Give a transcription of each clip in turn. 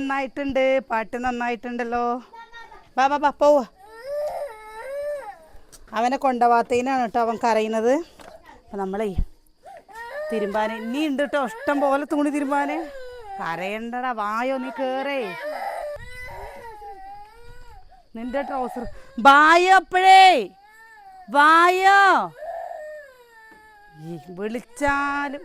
നന്നായിട്ടുണ്ട് പാട്ട് നന്നായിട്ടുണ്ടല്ലോ. ബാ ബാ ബാ പോവാ അവനെ കൊണ്ടുപോകാത്തതിനാണ് കേട്ടോ അവൻ കരയുന്നത്. അപ്പം നമ്മളേ തിരുമ്പാൻ ഇനി ഉണ്ട് കേട്ടോ ഇഷ്ടം പോലെ തൂണി തിരുമ്പാൻ. കരയണ്ടടാ വായോ നീ കേറേ. നിന്റെ ട്രൗസർ വായോ അപ്പോഴേ. വായോ. വിളിച്ചാലും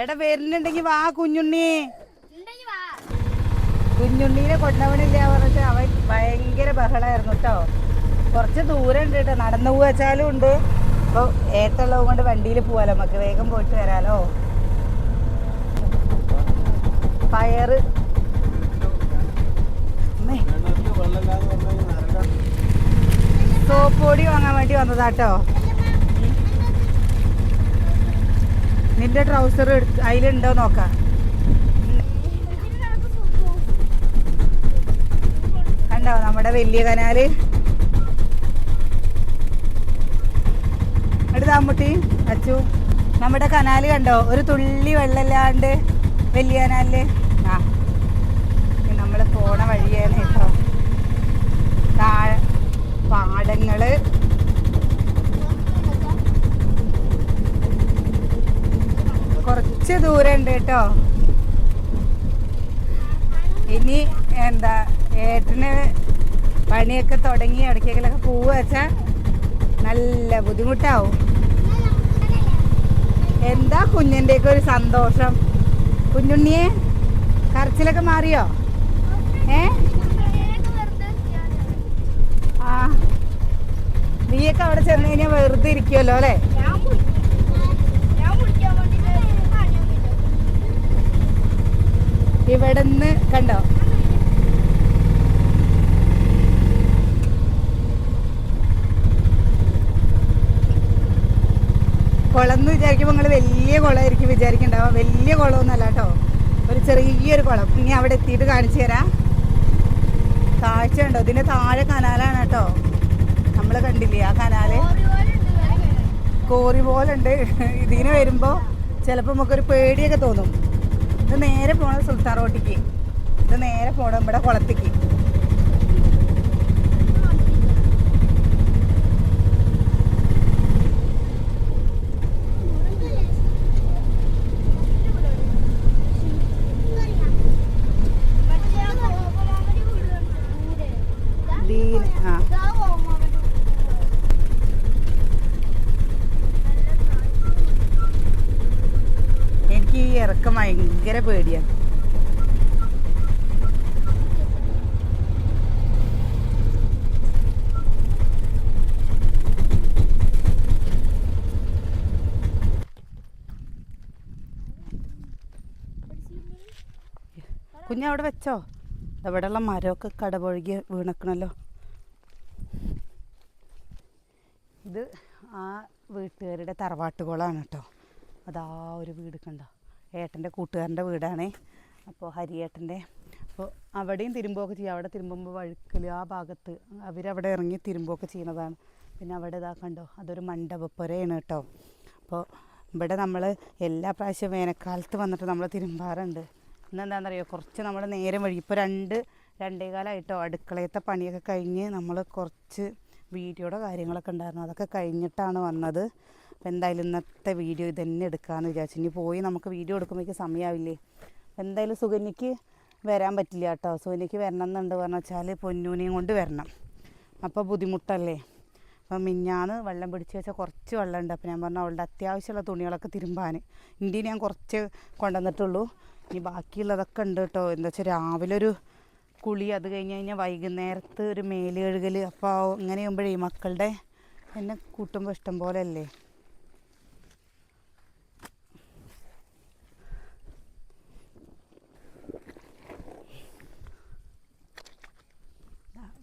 എടാ വരുന്നുണ്ടെങ്കി വാ കുഞ്ഞുണ്ണി. കുഞ്ഞുണ്ണീനെ കൊണ്ടവണില്ല പറഞ്ഞിട്ട് അവൻ ഭയങ്കര ബഹളായിരുന്നു കേട്ടോ കുറച്ച് ദൂരം ഉണ്ട് കേട്ടോ നടന്നു പോവാച്ചാലും ഉണ്ട്. അപ്പോൾ ഏത്തുള്ളത് കൊണ്ട് വണ്ടിയിൽ പോവാലോ നമുക്ക് വേഗം പോയിട്ട് വരാലോ. പയറ്. അമ്മേ, സോപ്പ് പൊടി വാങ്ങാൻ വേണ്ടി വന്നതാട്ടോ നിന്റെ ട്രൗസർ അതിലുണ്ടോ നോക്കാം. കണ്ടോ നമ്മുടെ വലിയ കനാല്? എടുത്ത് അച്ചു നമ്മുടെ കനാല് കണ്ടോ? ഒരു തുള്ളി വെള്ളമില്ലാണ്ട് വലിയ കനാലിൽ. ആ നമ്മൾ പോണ വഴിയാണ് കേട്ടോ പാടങ്ങൾ. കുറച്ച് ദൂരം ഉണ്ട് കേട്ടോ. ഇനി എന്താ ഏട്ടന് പണിയൊക്കെ തുടങ്ങി ഇടയ്ക്കൊക്കെ പൂവ് വെച്ചാൽ നല്ല ബുദ്ധിമുട്ടാവും. എന്താ കുഞ്ഞിന്റെയൊക്കെ ഒരു സന്തോഷം? കുഞ്ഞുണ്ണിയെ കരച്ചിലൊക്കെ മാറിയോ? ഏ? ആ. നീയൊക്കെ അവിടെ ചെന്ന് കഴിഞ്ഞാൽ വെറുതെ ഇരിക്കുമല്ലോ അല്ലേ? ഇവിടെ നിന്ന് കണ്ടോ? കുളം എന്ന് വിചാരിക്കുമ്പോൾ നിങ്ങൾ വലിയ കുളമായിരിക്കും വിചാരിക്കണ്ടാവുക. വലിയ കുളമൊന്നുമല്ല കേട്ടോ. ഒരു ചെറിയൊരു കുളം. ഇനി അവിടെ എത്തിയിട്ട് കാണിച്ചു തരാം. കാഴ്ച ഉണ്ടോ ഇതിന്റെ താഴെ കനാലാണ് കേട്ടോ. നമ്മൾ കണ്ടില്ലേ ആ കനാല്? കോറി പോലുണ്ട് ഇതിന് വരുമ്പോൾ ചിലപ്പോൾ നമുക്കൊരു പേടിയൊക്കെ തോന്നും. ഇത് നേരെ പോണത് സുൽത്താൻ റോട്ടിക്ക്. ഇത് നേരെ പോണം ഇവിടെ കുളത്തേക്ക് ദീന് ആ എനിക്ക് ഈ ഇറക്കം ഭയങ്കര പേടിയാണ് കുഞ്ഞവിടെ വെച്ചോ? ഇവിടെയുള്ള മരമൊക്കെ കടപൊഴുകി വീണക്കണല്ലോ. ഇത് ആ വീട്ടുകാരുടെ തറവാട്ടുകുളമാണ് കേട്ടോ. അതാ ഒരു വീട് കണ്ടോ? ഏട്ടന്റെ കൂട്ടുകാരന്റെ വീടാണേ. അപ്പോൾ ഹരിയേട്ടന്റെ. അപ്പോൾ അവിടെയും തിരുമ്പുകയൊക്കെ ചെയ്യും. അവിടെ തിരുമ്പുമ്പോൾ വഴുക്കൽ ആ ഭാഗത്ത് അവരവിടെ ഇറങ്ങി തിരുമ്പുകയൊക്കെ ചെയ്യുന്നതാണ്. പിന്നെ അവിടെ ഇതാ കണ്ടോ? അതൊരു മണ്ഡപപ്പുരയാണ് കേട്ടോ. അപ്പോൾ ഇവിടെ നമ്മൾ എല്ലാ പ്രാവശ്യവും വേനൽക്കാലത്ത് വന്നിട്ട് നമ്മൾ തിരുമ്പാറുണ്ട്. ഇന്നെന്താണെന്നറിയോ കുറച്ച് നമ്മൾ നേരം വഴി ഇപ്പോൾ രണ്ട് രണ്ടേകാലമായിട്ടോ അടുക്കളയത്തെ പണിയൊക്കെ കഴിഞ്ഞ് നമ്മൾ കുറച്ച് വീഡിയോയുടെ കാര്യങ്ങളൊക്കെ ഉണ്ടായിരുന്നു. അതൊക്കെ കഴിഞ്ഞിട്ടാണ് വന്നത്. അപ്പോൾ എന്തായാലും ഇന്നത്തെ വീഡിയോ ഇതന്നെ എടുക്കാമെന്ന് വിചാരിച്ചു. ഇനി പോയി നമുക്ക് വീഡിയോ എടുക്കുമ്പോഴേക്ക് സമയമാവില്ലേ അപ്പോൾ എന്തായാലും സുകന്യക്ക് വരാൻ പറ്റില്ല കേട്ടോ. സുകന്യക്ക് വരണം എന്നുണ്ട് പറഞ്ഞു വെച്ചാൽ പൊന്നൂനെയും കൊണ്ട് വരണം. അപ്പോൾ ബുദ്ധിമുട്ടല്ലേ? അപ്പം മിഞ്ഞാന്ന് വെള്ളം പിടിച്ച് വെച്ചാൽ കുറച്ച് വെള്ളമുണ്ട്. അപ്പോൾ ഞാൻ പറഞ്ഞു അവളുടെ അത്യാവശ്യമുള്ള തുണികളൊക്കെ തിരുമ്പാൻ ഇന്ത്യ ഞാൻ കുറച്ച് കൊണ്ടുവന്നിട്ടുള്ളൂ. ഇനി ബാക്കിയുള്ളതൊക്കെ ഉണ്ട് കേട്ടോ. എന്താ വെച്ചാൽ രാവിലെ ഒരു കുളി അത് കഴിഞ്ഞ് കഴിഞ്ഞാൽ വൈകുന്നേരത്ത് ഒരു മേൽ കഴുകൽ അപ്പോൾ ഇങ്ങനെ ഈ മക്കളുടെ എന്നെ കൂട്ടുമ്പോൾ ഇഷ്ടം പോലെ അല്ലേ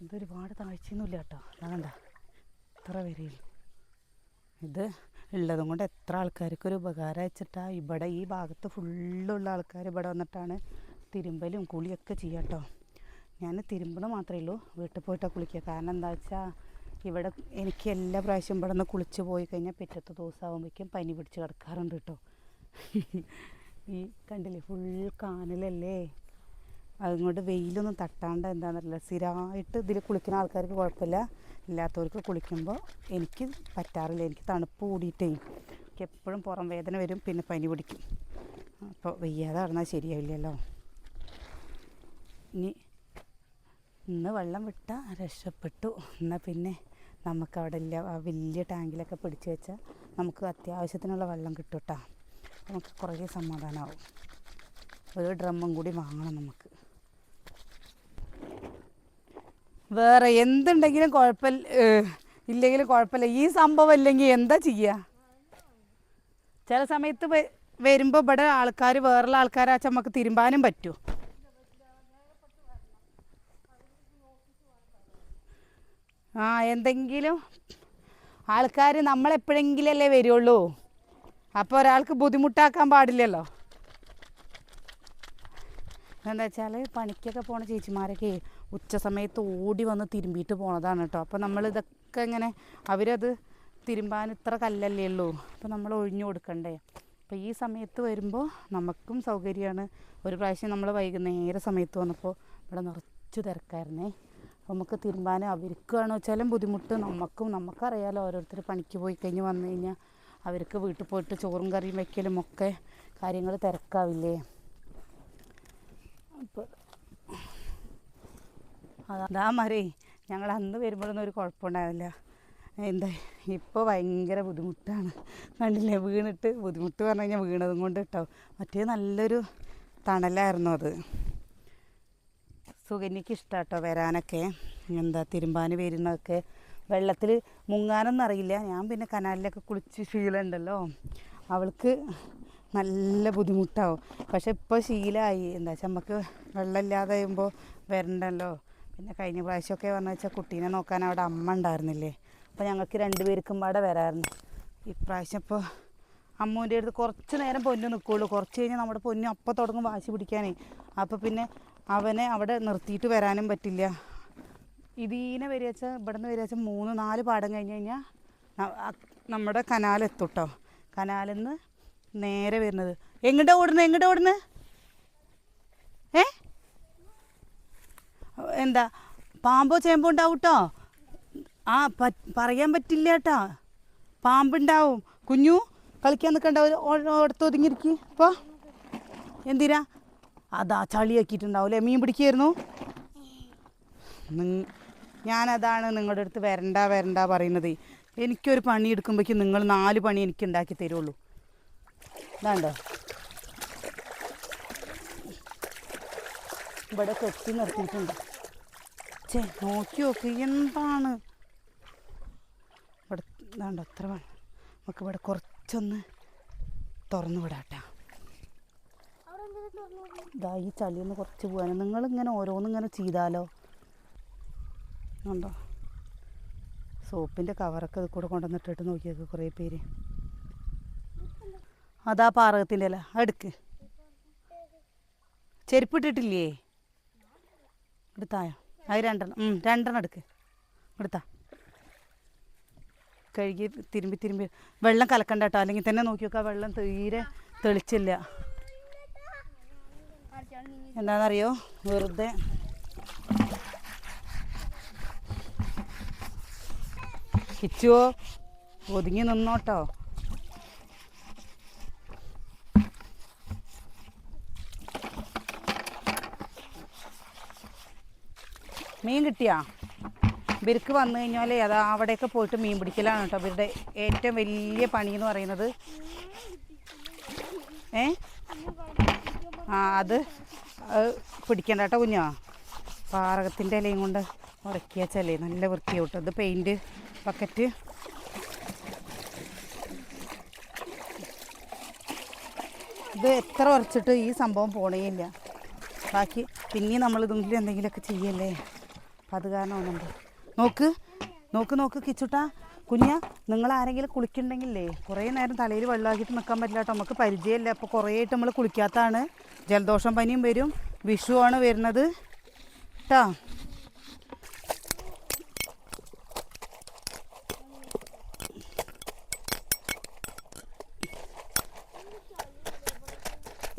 ഇതൊരുപാട് താഴ്ചയൊന്നുമില്ല കേട്ടോ. അതാണ്ട ഇത്ര വരെയുള്ളൂ ഇത് ഉള്ളതും കൊണ്ട് എത്ര ആൾക്കാർക്ക് ഒരു ഉപകാരം വെച്ചിട്ടാ ഇവിടെ ഈ ഭാഗത്ത് ഫുള്ളുള്ള ആൾക്കാർ ഇവിടെ വന്നിട്ടാണ് തിരുമ്പലും കുളിയൊക്കെ ചെയ്യാട്ടോ ഞാൻ തിരുമ്പണ മാത്രമേ ഉള്ളൂ വീട്ടിൽ പോയിട്ടാണ് കുളിക്കുക കാരണം എന്താ വെച്ചാൽ ഇവിടെ എനിക്ക് എല്ലാ പ്രാവശ്യം ഇവിടെ നിന്ന് കുളിച്ച് പോയി കഴിഞ്ഞാൽ പിറ്റത്തെ ദിവസമാകുമ്പോഴേക്കും പനി പിടിച്ച് കിടക്കാറുണ്ട് കേട്ടോ ഈ കണ്ടില്ലേ ഫുൾ കാനലല്ലേ? അതുകൊണ്ട് വെയിലൊന്നും തട്ടാണ്ട് എന്താണെന്നറിയില്ല സ്ഥിരമായിട്ട് ഇതിൽ കുളിക്കുന്ന ആൾക്കാർക്ക് കുഴപ്പമില്ല. ഇല്ലാത്തവർക്ക് കുളിക്കുമ്പോൾ എനിക്ക് പറ്റാറില്ല. എനിക്ക് തണുപ്പ് കൂടിയിട്ടേ എനിക്ക് എപ്പോഴും പുറം വേദന വരും പിന്നെ പനി പിടിക്കും. അപ്പോൾ വെയ്യാതെ നടന്നാൽ ശരിയാവില്ലല്ലോ. ഇനി ഇന്ന് വെള്ളം വിട്ടാൽ രക്ഷപ്പെട്ടു. എന്നാൽ പിന്നെ നമുക്ക് അവിടെ ഇല്ല. ആ വലിയ ടാങ്കിലൊക്കെ പിടിച്ചു വെച്ചാൽ നമുക്ക് അത്യാവശ്യത്തിനുള്ള വെള്ളം കിട്ടും കേട്ടോ നമുക്ക് കുറേ സമാധാനമാവും ഒരു ഡ്രമ്മും കൂടി വാങ്ങണം നമുക്ക്. വേറെ എന്തുണ്ടെങ്കിലും കുഴപ്പമില്ല ഇല്ലെങ്കിലും കുഴപ്പമില്ല. ഈ സംഭവം ഇല്ലെങ്കിൽ എന്താ ചെയ്യുക ചില സമയത്ത് വരുമ്പോൾ ഇവിടെ ആൾക്കാർ വേറുള്ള ആൾക്കാരാച്ചാൽ നമുക്ക് തിരുമ്പാനും പറ്റുമോ ആ എന്തെങ്കിലും ആൾക്കാർ നമ്മളെപ്പോഴെങ്കിലല്ലേ വരുള്ളൂ. അപ്പോൾ ഒരാൾക്ക് ബുദ്ധിമുട്ടാക്കാൻ പാടില്ലല്ലോ. എന്താ വെച്ചാൽ പണിക്കൊക്കെ പോണ ചേച്ചിമാരൊക്കെ ഉച്ച സമയത്ത് ഓടി വന്ന് തിരുമ്പിയിട്ട് പോണതാണ് കേട്ടോ അപ്പോൾ നമ്മൾ ഇതൊക്കെ ഇങ്ങനെ അവരത് തിരുമ്പാൻ ഇത്ര കല്ലല്ലേ ഉള്ളൂ. അപ്പോൾ നമ്മൾ ഒഴിഞ്ഞു കൊടുക്കണ്ടേ. അപ്പോൾ ഈ സമയത്ത് വരുമ്പോൾ നമുക്കും സൗകര്യമാണ് ഒരു പ്രാവശ്യം നമ്മൾ വൈകുന്നേര സമയത്ത് വന്നപ്പോൾ ഇവിടെ നിറച്ചു തിരക്കായിരുന്നേ. അപ്പോൾ നമുക്ക് തിരുമ്പാനും അവർക്കാണെന്ന് വെച്ചാലും ബുദ്ധിമുട്ട്. നമുക്കും നമുക്കറിയാലോ ഓരോരുത്തർ പണിക്ക് പോയി കഴിഞ്ഞ് വന്നു കഴിഞ്ഞാൽ അവർക്ക് വീട്ടിൽ പോയിട്ട് ചോറും കറിയും വെക്കലും ഒക്കെ കാര്യങ്ങൾ തിരക്കാവില്ലേ. അപ്പോൾ അതാ മറി. ഞങ്ങൾ അന്ന് വരുമ്പോഴൊന്നും ഒരു കുഴപ്പമുണ്ടാവില്ല എന്താ ഇപ്പോൾ ഭയങ്കര ബുദ്ധിമുട്ടാണ്. കണ്ടില്ലേ വീണിട്ട് ബുദ്ധിമുട്ട് പറഞ്ഞു കഴിഞ്ഞാൽ വീണതും കൊണ്ട് കേട്ടോ മറ്റേ നല്ലൊരു തണലായിരുന്നു അത്. സുകന്യക്ക് ഇഷ്ടാട്ടോ വരാനൊക്കെ. എന്താ തിരുമ്പാൻ വരുന്നതൊക്കെ. വെള്ളത്തിൽ മുങ്ങാനൊന്നും അറിയില്ല. ഞാൻ പിന്നെ കനാലിലൊക്കെ കുളിച്ച് ശീലമുണ്ടല്ലോ. അവൾക്ക് നല്ല ബുദ്ധിമുട്ടാവും. പക്ഷെ ഇപ്പോൾ ശീലമായി എന്താ വെച്ചാൽ നമുക്ക് വെള്ളമില്ലാതെ ആയുമ്പോൾ വരണ്ടല്ലോ. പിന്നെ കഴിഞ്ഞ പ്രാവശ്യമൊക്കെ പറഞ്ഞു വെച്ചാൽ കുട്ടീനെ നോക്കാൻ അവിടെ അമ്മ ഉണ്ടായിരുന്നില്ലേ? അപ്പോൾ ഞങ്ങൾക്ക് രണ്ടുപേർക്കും പാടെ വരാമായിരുന്നു ഇപ്രാവശ്യം ഇപ്പോൾ അമ്മൂന്റെ അടുത്ത് കുറച്ച് നേരം പൊന്നു നിൽക്കുള്ളൂ കുറച്ച് കഴിഞ്ഞാൽ നമ്മുടെ പൊന്നു അപ്പം തുടങ്ങും വാശി പിടിക്കാനേ. അപ്പോൾ പിന്നെ അവനെ അവിടെ നിർത്തിയിട്ട് വരാനും പറ്റില്ല. ഇതിനെ വെച്ചാൽ ഇവിടെ നിന്ന് വരിക വെച്ചാൽ മൂന്ന് നാല് പാടം കഴിഞ്ഞ് കഴിഞ്ഞാൽ നമ്മുടെ കനാലെത്തും കേട്ടോ കനാലിൽ നിന്ന് നേരെ വരുന്നത്. എങ്ങോട്ടാണ് ഓടുന്നത് എങ്ങോട്ടാണ് ഓടുന്നത് എന്താ പാമ്പോ ചേമ്പോ ഉണ്ടാവും കേട്ടോ ആ പറയാൻ പറ്റില്ല കേട്ടാ പാമ്പുണ്ടാവും. കുഞ്ഞു കളിക്കാൻ നിൽക്കണ്ട അടുത്ത് ഒതുങ്ങിയിരിക്കി. ഇപ്പോൾ എന്തിനാ? അതാ ചളിയാക്കിയിട്ടുണ്ടാവില്ലേ? മീൻ പിടിക്കായിരുന്നു ഞാനതാണ് നിങ്ങളുടെ അടുത്ത് വരണ്ട വരണ്ട പറയുന്നത്. എനിക്കൊരു പണി എടുക്കുമ്പോഴേക്കും നിങ്ങൾ നാല് പണി എനിക്ക് ഉണ്ടാക്കി തരുള്ളൂ. ഇതാണ്ടോ? ഇവിടെ കൊത്തി നിർത്തിയിട്ടുണ്ട്. ചേ നോക്കി നോക്ക് എന്താണ്? ഇവിടെ വേണ്ട അത്ര നമുക്ക് ഇവിടെ കുറച്ചൊന്ന് തുറന്നു വിടാട്ടാ. ഇതാ ഈ ചളിയൊന്ന് കുറച്ച് പോകാനും നിങ്ങളിങ്ങനെ ഓരോന്നിങ്ങനെ ചെയ്താലോ? ഉണ്ടോ സോപ്പിന്റെ കവറൊക്കെ ഇത് കൂടെ കൊണ്ടുവന്നിട്ടിട്ട് നോക്കിയൊക്കെ കുറേ പേര്. അതാ പാറകത്തിന്റെ അല്ല അടുക്ക് ചെരുപ്പിട്ടിട്ടില്ലേ എടുത്തായോ അത് രണ്ടെണ്ണം. രണ്ടെണ്ണം എടുക്ക്. എടുത്താ. കഴുകി തിരുമ്പി തിരുമ്പി. വെള്ളം കലക്കണ്ട കേട്ടോ അല്ലെങ്കിൽ തന്നെ നോക്കി നോക്കാം വെള്ളം തീരെ തെളിച്ചില്ല. എന്താണെന്നറിയോ? വെറുതെ. കിച്ചുവോ ഒതുങ്ങി നിന്നോട്ടോ. മീൻ കിട്ടിയാ? ഇവർക്ക് വന്നു കഴിഞ്ഞാൽ അത് അവിടെയൊക്കെ പോയിട്ട് മീൻ പിടിക്കലാണ് കേട്ടോ. ഇവരുടെ ഏറ്റവും വലിയ പണി എന്ന് പറയുന്നത്. ഏ? ആ അത് പിടിക്കണ്ട കേട്ടോ കുഞ്ഞോ. പാറകത്തിന്റെ ഇലയും കൊണ്ട് ഉടക്കിയാച്ചല്ലേ നല്ല വൃത്തിയാവും ഇത് പെയിന്റ് ബക്കറ്റ് ഇത് എത്ര ഉറച്ചിട്ട് ഈ സംഭവം പോണേയില്ല. ബാക്കി പിന്നെ നമ്മൾ ഇതെങ്കിലും എന്തെങ്കിലുമൊക്കെ ചെയ്യല്ലേ? അപ്പം അത് കാരണം ഒന്നുണ്ട് നോക്ക് നോക്ക് നോക്ക് കിച്ചുട്ടാ. കുഞ്ഞ നിങ്ങൾ ആരെങ്കിലും കുളിക്കുന്നുണ്ടെങ്കിലേ കുറേ നേരം തലയിൽ വെള്ളമാക്കിയിട്ട് നിൽക്കാൻ പറ്റില്ല കേട്ടോ. നമുക്ക് പരിചയമില്ല. അപ്പോൾ കുറേയായിട്ട് നമ്മൾ കുളിക്കാത്തതാണ് ജലദോഷം പനിയും വരും. വിഷുവാണ് വരുന്നത്. കേട്ടോ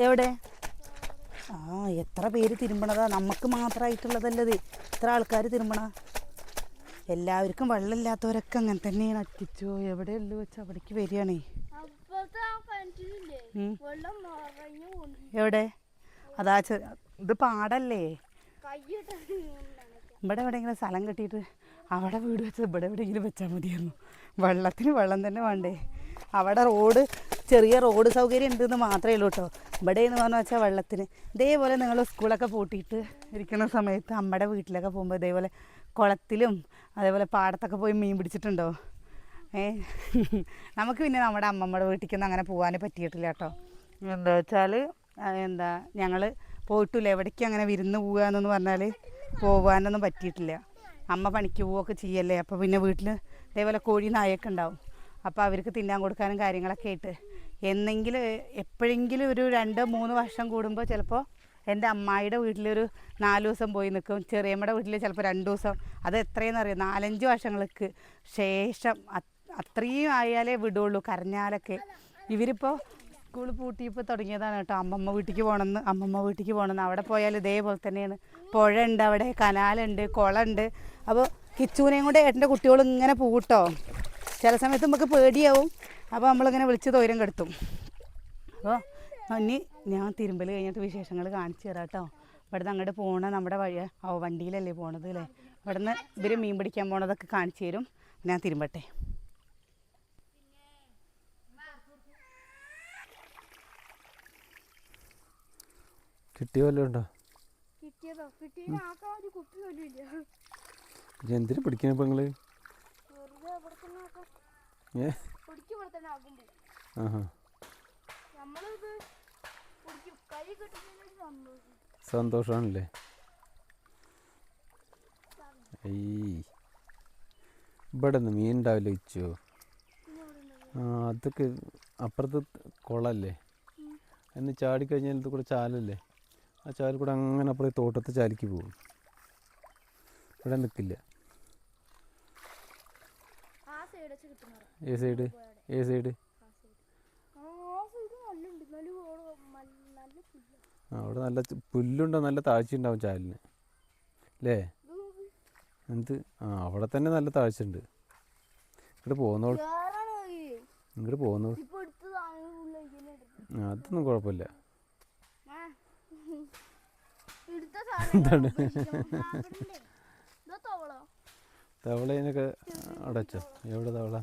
എവിടെ? എത്ര പേര് തിരുമ്പണതാ? നമുക്ക് മാത്രമായിട്ടുള്ളതല്ലത് എത്ര ആൾക്കാർ തിരുമ്പണ? എല്ലാവർക്കും വെള്ളമില്ലാത്തവരൊക്കെ അങ്ങനെ തന്നെയാണ്. അറ്റിച്ചു എവിടെ ഉള്ളു വെച്ചാൽ അവിടേക്ക് വരികയാണേ. എവിടെ? അതാ ചെ ഇത് പാടല്ലേ? ഇവിടെ എവിടെയെങ്കിലും സ്ഥലം കെട്ടിയിട്ട് അവിടെ വീട് വെച്ച് ഇവിടെ എവിടെയെങ്കിലും വെച്ചാൽ മതിയായിരുന്നു. വെള്ളത്തിന് വെള്ളം തന്നെ വേണ്ടേ? അവിടെ റോഡ് ചെറിയ റോഡ് സൗകര്യം ഉണ്ടെന്ന് മാത്രമേ ഉള്ളൂ കേട്ടോ. ഇവിടെ എന്ന് പറഞ്ഞു വെച്ചാൽ വെള്ളത്തിന്. ഇതേപോലെ നിങ്ങൾ സ്കൂളൊക്കെ പൂട്ടിയിട്ട് ഇരിക്കുന്ന സമയത്ത് അമ്മയുടെ വീട്ടിലൊക്കെ പോകുമ്പോൾ ഇതേപോലെ കുളത്തിലും അതേപോലെ പാടത്തൊക്കെ പോയി മീൻ പിടിച്ചിട്ടുണ്ടോ? ഏ? നമുക്ക് പിന്നെ നമ്മുടെ അമ്മമ്മയുടെ വീട്ടിലേക്കൊന്നും അങ്ങനെ പോകാൻ പറ്റിയിട്ടില്ല കേട്ടോ. എന്താ വെച്ചാൽ എന്താ ഞങ്ങൾ പോയിട്ടില്ല. എവിടേക്കും അങ്ങനെ വിരുന്ന് പോകുക എന്നൊന്ന് പറഞ്ഞാൽ പോകാനൊന്നും പറ്റിയിട്ടില്ല. അമ്മ പണിക്ക് പോവുകയൊക്കെ ചെയ്യല്ലേ? അപ്പോൾ പിന്നെ വീട്ടിൽ ഇതേപോലെ കോഴി നായൊക്കെ ഉണ്ടാവും. അപ്പോൾ അവർക്ക് തിന്നാൻ കൊടുക്കാനും കാര്യങ്ങളൊക്കെ ആയിട്ട്. എന്നെങ്കിലും എപ്പോഴെങ്കിലും ഒരു രണ്ട് മൂന്ന് വർഷം കൂടുമ്പോൾ ചിലപ്പോൾ എന്റെ അമ്മായിയുടെ വീട്ടിലൊരു നാല് ദിവസം പോയി നിൽക്കും ചെറിയമ്മയുടെ വീട്ടിൽ ചിലപ്പോൾ രണ്ട് ദിവസം. അത് എത്രയെന്ന് അറിയാം നാലഞ്ച് വർഷങ്ങൾക്ക് ശേഷം അത്- അത്രയും ആയാലേ വിടുള്ളൂ കരഞ്ഞാലൊക്കെ. ഇവരിപ്പോൾ സ്കൂൾ പൂട്ടിയപ്പോൾ തുടങ്ങിയതാണ് കേട്ടോ. അമ്മമ്മ വീട്ടിലേക്ക് പോകണമെന്ന് അമ്മമ്മ വീട്ടിലേക്ക് പോകണമെന്ന് അവിടെ പോയാൽ ഇതേപോലെ തന്നെയാണ്. പുഴ ഉണ്ട് അവിടെ കനാലുണ്ട് കുളമുണ്ട് അപ്പോൾ കിച്ചൂനെയും കൂടെ ഏട്ടന്റെ കുട്ടികൾ ഇങ്ങനെ പൂട്ടോ? ചില സമയത്ത് നമുക്ക് പേടിയാവും. അപ്പോൾ നമ്മളിങ്ങനെ വിളിച്ച് തോരം കെടുത്തും. അപ്പോൾ ഇനി ഞാൻ തിരുമ്പൽ കഴിഞ്ഞിട്ട് വിശേഷങ്ങൾ കാണിച്ചു തരാം കേട്ടോ ഇവിടുന്ന് അങ്ങോട്ട് പോകണ നമ്മുടെ വഴി ഓ വണ്ടിയിലല്ലേ പോണത് അല്ലേ ഇവിടുന്ന് ഇവർ മീൻ പിടിക്കാൻ പോണതൊക്കെ കാണിച്ചു തരും. ഞാൻ തിരുമ്പട്ടെ. കിട്ടിയ വല്ലതും ഉണ്ടോ? കിട്ടിയതോ? കിട്ടിയത് ആക്കാൻ ഒരു ഏയ് ഇവിടെ നിന്ന് മീൻ ഉണ്ടാവില്ല ആ അതൊക്കെ അപ്പുറത്ത് കുളമല്ലേ എന്ന് ചാടിക്കഴിഞ്ഞാൽ ഇത് കൂടെ ചാലല്ലേ? ആ ചാലിൽ കൂടെ അങ്ങനെ അപ്പുറത്ത് തോട്ടത്തെ ചാലിക്ക് പോകും. ഇവിടെ നിൽക്കില്ല ആ സൈഡ് വെച്ച് കിട്ടുന്നത് ഏ സൈഡ് ഏ സൈഡ്. അവിടെ നല്ല പുല്ലുണ്ടോ നല്ല താഴ്ച ഉണ്ടാവും ചാലിന്. അല്ലേ. എന്ത്? ആ അവിടെ തന്നെ നല്ല താഴ്ച ഉണ്ട് ഇങ്ങോട്ട് ഈ. ഇങ്ങോട്ട്. ആ, അതൊന്നും കുഴപ്പമില്ല. എന്താണ്? തവളേനൊക്കെ അടച്ചോ? എവിടെ തവള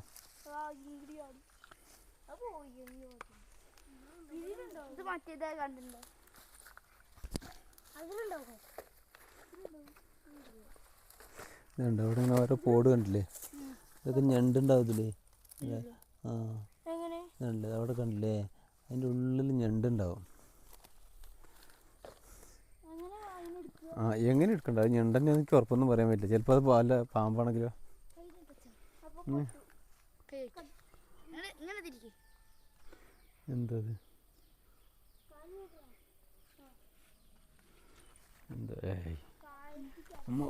ആ ഇങ്ങടിയാണ് അത് പോയി ഇങ്ങോട്ട്. ഇത് മറ്റേതാ കണ്ടിട്ടുണ്ടോ അവിടെ ഇങ്ങനെ ഓരോ പോട് കണ്ടില്ലേ? ഇതൊക്കെ ഞണ്ടുണ്ടാവത്തില്ലേ? ആ. ഇതുണ്ട്. അവിടെ കണ്ടില്ലേ? അതിന്റെ ഉള്ളിൽ ഞണ്ടുണ്ടാവും. ആ എങ്ങനെ എടുക്കണ്ട? അത് ഞണ്ടന്നെ എനിക്ക് ഉറപ്പൊന്നും പറയാൻ പറ്റില്ല. ചിലപ്പോൾ അത് പാല പാമ്പാണെങ്കിലോ. എന്തത് എന്താ ഏയ് അമ്മോ.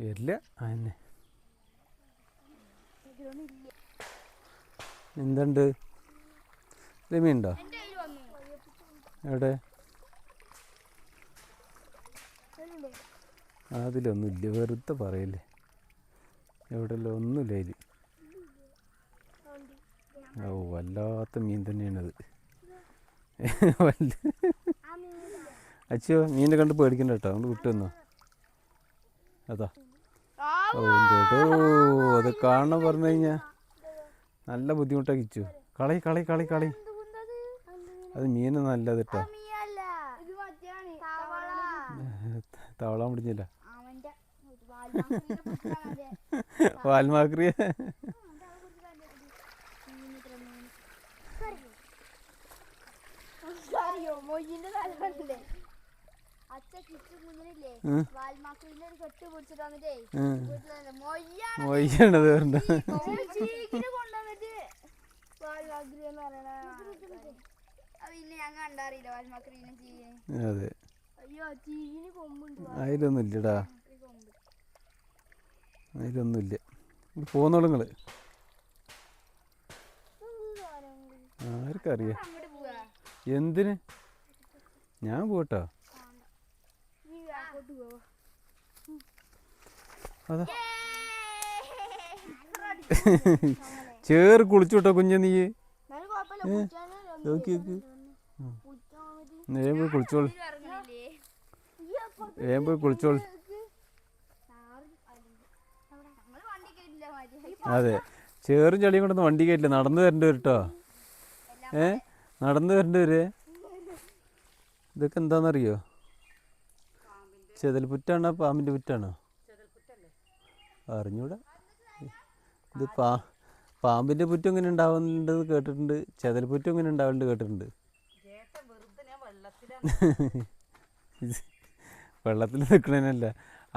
വരില്ല അതന്നെ. എന്തുണ്ട്? രമ്യുണ്ടോ എവിടെ? അതിലൊന്നുമില്ല അതിലൊന്നും വെറുതെ പറയല്ലേ. എവിടെയല്ലോ ഒന്നുമില്ല അതിൽ. ഓ വല്ലാത്ത മീൻ തന്നെയാണത്. അച്ഛോ മീനെ കണ്ട് പേടിക്കണ്ട കേട്ടോ. അതുകൊണ്ട് വിട്ടു വന്നോ. അതാ. ഓ അത് കാണണം പറഞ്ഞു കഴിഞ്ഞാൽ നല്ല ബുദ്ധിമുട്ടാക്കി ഇച്ചു. കളി കളി കളി കളി? അത് മീന് നല്ലത് കേട്ടോ. ആ വാൽമാക്രിയ. ഇത് കോഴിന്റെ തലവല്ലേ ഒരു കെട്ട് അതെ അയ്യോ അതിലൊന്നുമില്ല പോന്നോളൂ നിങ്ങൾ. ആർക്കറിയാം? എന്തിന്? ഞാൻ പോട്ടോ. ചേറ് കുളിച്ചുട്ടോ കുഞ്ഞ നീ? നോക്കി വേഗം പോയി കുളിച്ചോളൂ. വേഗം പോയി കുളിച്ചോളൂ. അതെ. ചേറും ചളിയും കൊണ്ടൊന്ന് വണ്ടി കയറ്റില്ല നടന്നു വരേണ്ടി വരും കേട്ടോ ഏ? നടന്നു വരേണ്ടി വരെ? ഇതൊക്കെ എന്താണെന്നറിയോ ചെതൽപുറ്റാണ് പാമ്പിന്റെ പുറ്റാണോ? അറിഞ്ഞൂടാ. ഇത് പാ പാമ്പിന്റെ പുറ്റും ഇങ്ങനെ ഉണ്ടാവുന്നുണ്ടെന്ന് കേട്ടിട്ടുണ്ട്. ചെതൽപുറ്റും ഇങ്ങനെ ഉണ്ടാവുന്നുണ്ട് കേട്ടിട്ടുണ്ട്. വെള്ളത്തിൽ നിൽക്കണേനല്ല.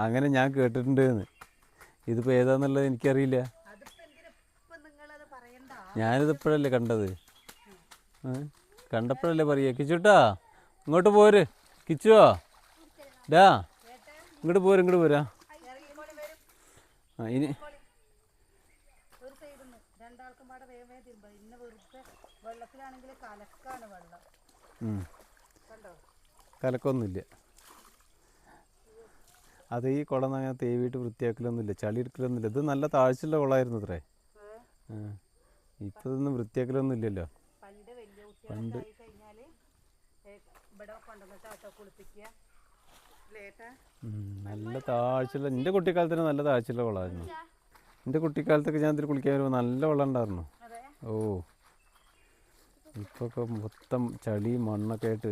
അങ്ങനെ ഞാൻ കേട്ടിട്ടുണ്ട് എന്ന്. ഇതിപ്പോൾ ഏതാന്നുള്ളത് എനിക്കറിയില്ല. ഞാനിതിപ്പോഴല്ലേ കണ്ടത്? കണ്ടപ്പോഴല്ലേ പറയുക ഇങ്ങോട്ട് പോര്. കിച്ചുവോ? ഡാ ഇങ്ങോട്ട് പോര് ഇങ്ങോട്ട് പോരാ. ആ ഇനി കലക്കൊന്നുമില്ല. അത് ഈ കുളം അങ്ങനെ തേവിയിട്ട് വൃത്തിയാക്കലൊന്നുമില്ല ചളി എടുക്കലൊന്നുമില്ല ഇത് നല്ല താഴ്ചയുള്ള കുളമായിരുന്നു അത്രേ ഇപ്പം ഇതൊന്നും വൃത്തിയാക്കലൊന്നും ഇല്ലല്ലോ പണ്ട് വലിയ കുട്ടികളൊക്കെ ആയി കഴിഞ്ഞാൽ ഇവിടെ കൊണ്ടുവന്നിട്ട് കേട്ടോ കുളിപ്പിക്കുക ലേട്ടാ ഉം, നല്ല താഴ്ചയുള്ള എന്റെ കുട്ടിക്കാലത്തിന് നല്ല താഴ്ചയുള്ള കുളമായിരുന്നു എന്റെ കുട്ടിക്കാലത്തൊക്കെ ഞാൻ ഇതിൽ കുളിക്കാൻ വരുമ്പോൾ നല്ല വെള്ളം ഉണ്ടായിരുന്നു. അതെ. ഓ. ഇപ്പൊക്കെ മൊത്തം ചളി മണ്ണൊക്കെ ആയിട്ട്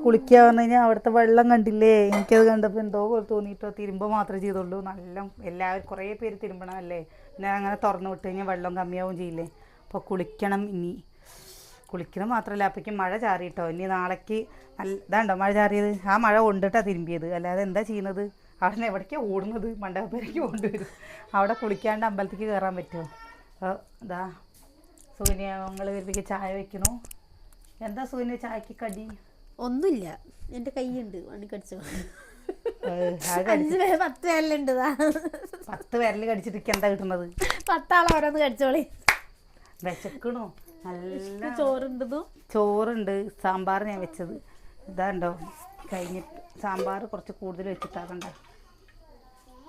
കുളിക്കാന്ന് പറഞ്ഞു കഴിഞ്ഞാൽ അവിടുത്തെ വെള്ളം കണ്ടില്ലേ? എനിക്കത് കണ്ടപ്പോൾ എന്തോ പോലെ തോന്നിയിട്ടോ തിരുമ്പ് മാത്രമേ ചെയ്തുള്ളൂ. നല്ല എല്ലാവരും കുറേ പേര് തിരുമ്പണമല്ലേ ഞാൻ അങ്ങനെ തുറന്നു വിട്ട് കഴിഞ്ഞാൽ വെള്ളം കമ്മിയാവും ചെയ്യില്ലേ? അപ്പോൾ കുളിക്കണം ഇനി. കുളിക്കണം മാത്രമല്ല അപ്പോഴേക്കും മഴ ചാറിയിട്ടോ. ഇനി നാളേക്ക് നല്ല ഇതാണ്ടോ മഴ ചാറിയത്? ആ മഴ കൊണ്ടിട്ടാണ് തിരുമ്പിയത്. അല്ലാതെ എന്താ ചെയ്യുന്നത്? അവിടെ നിന്ന് എവിടേക്കാണ് ഓടുന്നത്? മണ്ഡപത്തിലേക്ക് കൊണ്ടുവരും. അവിടെ കുളിക്കാണ്ട് അമ്പലത്തേക്ക് കയറാൻ പറ്റുമോ? അപ്പോൾ ഇതാ സൂര്യ ഞങ്ങൾ വരുമ്പോഴേക്ക് ചായ വെക്കണു എന്താ സൂര്യ ചായക്ക് കടി? ഒന്നുമില്ല. എന്റെ കൈയുണ്ട് വണ്ടി കടിച്ചോ. അഞ്ച് പേര് പത്ത് പേരിലുണ്ട്. പത്ത് വിരൽ കടിച്ചിട്ട് എന്താ കിട്ടുന്നത്? പത്താളെ ഓരോന്ന് കടിച്ചോളി. വിശക്കണു? നല്ല ചോറുണ്ടതും? ചോറുണ്ട്. സാമ്പാർ ഞാൻ വെച്ചത്. ഇതാണ്ടോ കഴിഞ്ഞിട്ട് സാമ്പാർ കുറച്ച് കൂടുതൽ വെച്ചിട്ടാകണ്ട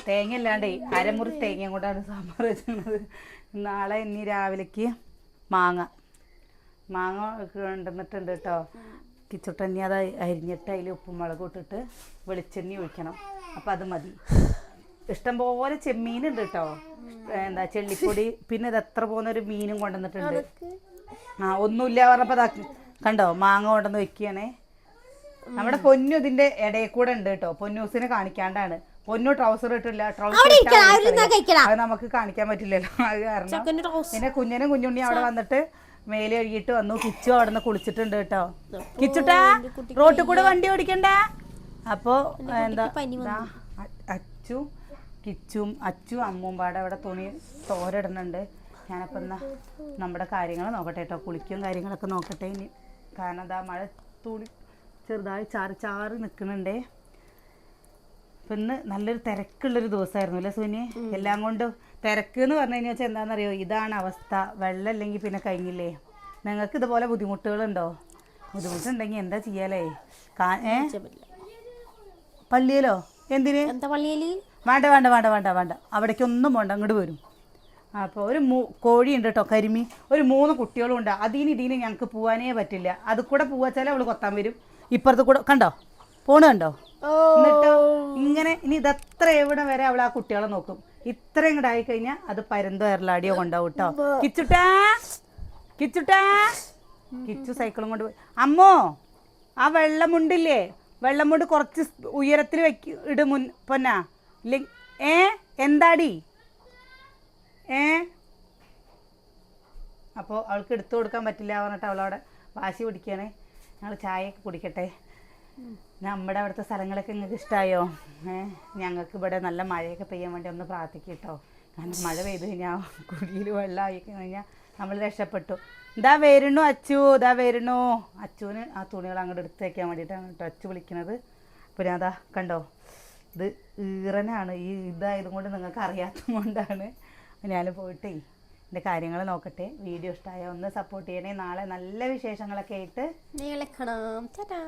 തേങ്ങ അല്ലാണ്ടേ അരമുറി തേങ്ങയും കൊണ്ടാണ് സാമ്പാർ വെച്ചിരുന്നത്. നാളെ ഇനി രാവിലേക്ക് മാങ്ങ. മാങ്ങ കൊണ്ടുവന്നിട്ടുണ്ട് കേട്ടോ. കിച്ചുട്ടന്നി അത് അരിഞ്ഞിട്ട് അതിൽ ഉപ്പും മുളകും ഇട്ടിട്ട് വെളിച്ചെണ്ണി ഒഴിക്കണം. അപ്പം അത് മതി. ഇഷ്ടംപോലെ ചെമ്മീനുണ്ട് കേട്ടോ. എന്താ ചെള്ളിപ്പൊടി പിന്നെ ഇത് എത്ര പോകുന്ന ഒരു മീനും കൊണ്ടുവന്നിട്ടുണ്ട്. ആ ഒന്നുമില്ല പറഞ്ഞപ്പോൾ കണ്ടോ മാങ്ങ കൊണ്ടുവന്ന് വെക്കുകയാണേ. നമ്മുടെ പൊന്നു ഇതിന്റെ ഇടയിൽ കൂടെ ഉണ്ട് കേട്ടോ. പൊന്നൂസിനെ കാണിക്കാണ്ടാണ്. പൊന്നു ട്രൗസർ ഇട്ടില്ല ട്രൗസർ അത് നമുക്ക് കാണിക്കാൻ പറ്റില്ലല്ലോ. അത് കാരണം പിന്നെ കുഞ്ഞനും കുഞ്ഞുണ്ണി അവിടെ വന്നിട്ട് മേലെ ഒഴുകിയിട്ട് വന്നു. കിച്ചു അവിടെ നിന്ന് കുളിച്ചിട്ടുണ്ട് കേട്ടോ. കിച്ചുട്ടാ റോട്ടിൽ കൂടെ വണ്ടി ഓടിക്കണ്ട. അപ്പോ എന്താ അച്ചു കിച്ചും അച്ചും അമ്മും പാടെ അവിടെ തുണി തോരടുന്നുണ്ട്. ഞാനപ്പോൾ എന്നാ നമ്മുടെ കാര്യങ്ങൾ നോക്കട്ടെ കേട്ടോ കുളിക്കും കാര്യങ്ങളൊക്കെ നോക്കട്ടെ ഇനി. കാരണം എന്താ മഴ തുണി ചെറുതായി ചാറി ചാറി നിൽക്കുന്നുണ്ടേ അപ്പം ഇന്ന് നല്ലൊരു തിരക്കുള്ളൊരു ദിവസമായിരുന്നു അല്ലേ സുനി? എല്ലാം കൊണ്ടും തിരക്ക് എന്ന് പറഞ്ഞു കഴിഞ്ഞാൽ വെച്ചാൽ എന്താണെന്നറിയോ ഇതാണ് അവസ്ഥ. വെള്ളം ഇല്ലെങ്കിൽ പിന്നെ കഴിഞ്ഞില്ലേ? നിങ്ങൾക്ക് ഇതുപോലെ ബുദ്ധിമുട്ടുകളുണ്ടോ? ബുദ്ധിമുട്ടുണ്ടെങ്കിൽ എന്താ ചെയ്യാലേ? ഏ? പള്ളിയിലോ? എന്തിന്? വേണ്ട വേണ്ട വേണ്ട വേണ്ട വേണ്ട. അവിടേക്കൊന്നും പോണ്ട. വേണ്ട അങ്ങോട്ട് വരും. അപ്പോൾ ഒരു മൂ കോഴിയുണ്ട് കേട്ടോ കരിമി ഒരു മൂന്ന് കുട്ടികളും ഉണ്ട്. അതിന് ഇതിന് ഞങ്ങൾക്ക് പോവാനേ പറ്റില്ല. അത് കൂടെ പോവാച്ചാൽ അവൾ കൊത്താൻ വരും. ഇപ്പുറത്ത് കൂടെ കണ്ടോ? പോണ് കണ്ടോ? എന്നിട്ടോ ഇങ്ങനെ ഇനി ഇതത്ര എവിടെ വരെ അവൾ ആ കുട്ടികളെ നോക്കും. ഇത്രയും കൂടെ ആയി കഴിഞ്ഞാൽ അത് പരന്തോ എറലാടിയോ കൊണ്ടാവും കേട്ടോ കിച്ചുട്ടാ. കിച്ചുട്ടാ. കിച്ചു സൈക്കിളും കൊണ്ട് പോയി. അമ്മോ ആ വെള്ളമുണ്ടില്ലേ? വെള്ളമുണ്ട് കുറച്ച് ഉയരത്തിൽ വെക്ക് ഇട് മുൻ പൊന്നാ. ഇല്ലെ ഏ? എന്താടി? ഏ? അപ്പോൾ അവൾക്ക് എടുത്തു കൊടുക്കാൻ പറ്റില്ല പറഞ്ഞിട്ട് അവളവിടെ വാശി പിടിക്കുകയാണ്. ഞങ്ങൾ ചായയൊക്കെ കുടിക്കട്ടെ. നമ്മുടെ അവിടുത്തെ സ്ഥലങ്ങളൊക്കെ നിങ്ങൾക്ക് ഇഷ്ടമായോ ഏ? ഞങ്ങൾക്ക് ഇവിടെ നല്ല മഴയൊക്കെ പെയ്യാൻ വേണ്ടി ഒന്ന് പ്രാർത്ഥിക്കും കേട്ടോ കാരണം മഴ പെയ്തു കഴിഞ്ഞാൽ കുഴിയിൽ വെള്ളമായി കഴിഞ്ഞാൽ നമ്മൾ രക്ഷപ്പെട്ടു. ഇതാ വരുന്നു അച്ചു ഇതാ വരുന്നു അച്ചുവിന് ആ തുണികൾ അങ്ങോട്ട് എടുത്ത് വയ്ക്കാൻ വേണ്ടിയിട്ടാണ് കേട്ടോ അച്ചു വിളിക്കുന്നത്. പിന്നെ അതാ കണ്ടോ ഇത് ഈറനാണ്. ഈ ഇതായതുകൊണ്ട് നിങ്ങൾക്ക് അറിയാത്തത് കൊണ്ടാണ് ഞാൻ പോയിട്ട് എന്റെ കാര്യങ്ങൾ നോക്കട്ടെ. വീഡിയോ ഇഷ്ടമായ ഒന്ന് സപ്പോർട്ട് ചെയ്യണേ. നാളെ നല്ല വിശേഷങ്ങളൊക്കെ ആയിട്ട് നിങ്ങളെ കാണാം ചേട്ടാ